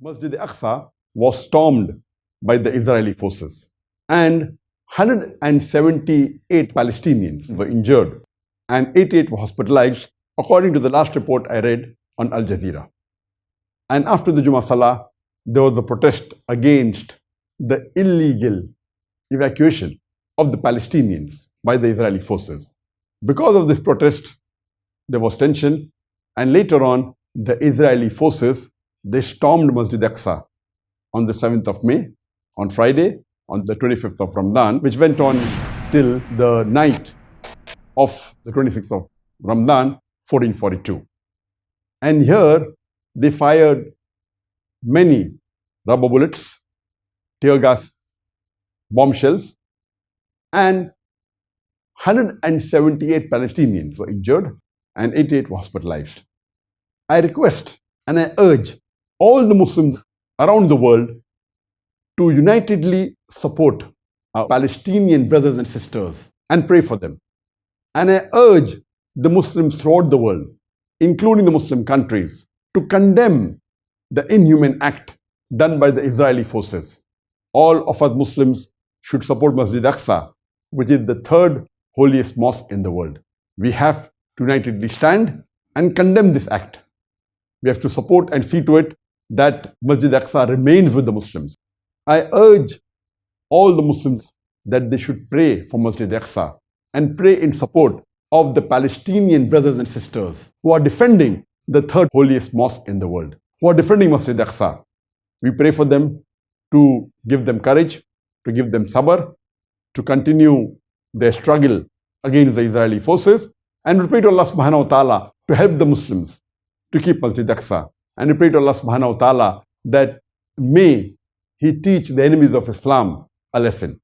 Masjid Aqsa was stormed by the Israeli forces, and 178 Palestinians were injured and 88 were hospitalized, according to the last report I read on Al Jazeera. And after the Jummah Salah, there was a protest against the illegal evacuation of the Palestinians by the Israeli forces. Because of this protest, there was tension, and later on, the Israeli forces they stormed Masjid Aqsa on the 7th of May, on Friday, on the 25th of Ramadan, which went on till the night of the 26th of Ramadan, 1442. And here they fired many rubber bullets, tear gas bombshells, and 178 Palestinians were injured and 88 were hospitalized. I request and I urge all the Muslims around the world to unitedly support our Palestinian brothers and sisters and pray for them. And I urge the Muslims throughout the world, including the Muslim countries, to condemn the inhuman act done by the Israeli forces. All of us Muslims should support Masjid Aqsa, which is the third holiest mosque in the world. We have to unitedly stand and condemn this act. We have to support and see to it that Masjid Aqsa remains with the Muslims. I urge all the Muslims that they should pray for Masjid Aqsa and pray in support of the Palestinian brothers and sisters who are defending the third holiest mosque in the world, who are defending Masjid Aqsa. We pray for them to give them courage, to give them sabr, to continue their struggle against the Israeli forces, and we pray to Allah subhanahu wa ta'ala to help the Muslims to keep Masjid Aqsa. And we pray to Allah subhanahu wa ta'ala that may He teach the enemies of Islam a lesson.